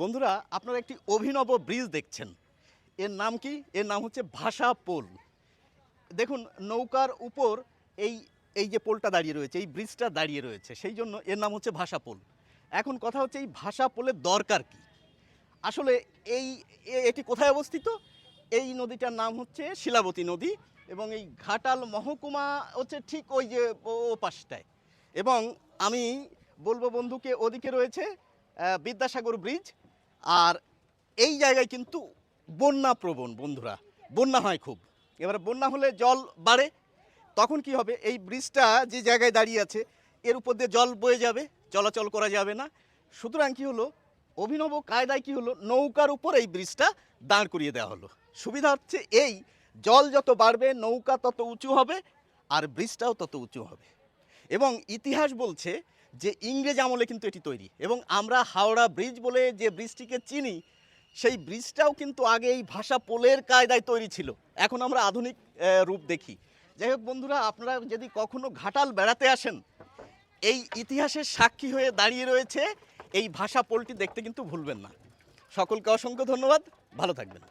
বন্ধুরা, আপনারা একটি অভিনব ব্রিজ দেখছেন। এর নাম কি? এর নাম হচ্ছে ভাষা পোল। দেখুন, নৌকার উপর এই এই যে পোলটা দাঁড়িয়ে রয়েছে, এই ব্রিজটা দাঁড়িয়ে রয়েছে, সেই জন্য এর নাম হচ্ছে ভাষা পোল। এখন কথা হচ্ছে, এই ভাষা পোলের দরকার কি? আসলে এই এটি কোথায় অবস্থিত? এই নদীটার নাম হচ্ছে শিলাবতী নদী এবং এই ঘাটাল মহকুমা হচ্ছে ঠিক ওই যে ও পাশটায়। এবং আমি বলব বন্ধুকে, ওদিকে রয়েছে বিদ্যাসাগর ব্রিজ। আর এই জায়গায় কিন্তু বন্যা প্রবণ বন্ধুরা, বন্যা হয় খুব। এবার বন্যা হলে জল বাড়ে, তখন কি হবে? এই ব্রিজটা যে জায়গায় দাঁড়িয়ে আছে, এর উপর দিয়ে জল বয়ে যাবে, চলাচল করা যাবে না। সুতরাং কি হলো? অভিনব কায়দায় কি হলো? নৌকার উপর এই ব্রিজটা দাঁড় করিয়ে দেওয়া হলো। সুবিধা হচ্ছে এই, জল যত বাড়বে, নৌকা তত উঁচু হবে, আর ব্রিজটাও তত উঁচু হবে। এবং ইতিহাস বলছে যে ইংরেজ আমলে কিন্তু এটি তৈরি এবং আমরা হাওড়া ব্রিজ বলে যে ব্রিজটিকে চিনি, সেই ব্রিজটাও কিন্তু আগে এই ভাষা পোলের কায়দায় তৈরি ছিল। এখন আমরা আধুনিক রূপ দেখি। যাই হোক বন্ধুরা, আপনারা যদি কখনো ঘাটাল বেড়াতে আসেন, এই ইতিহাসের সাক্ষী হয়ে দাঁড়িয়ে রয়েছে এই ভাষা পোলটি দেখতে কিন্তু ভুলবেন না। সকলকে অসংখ্য ধন্যবাদ। ভালো থাকবেন।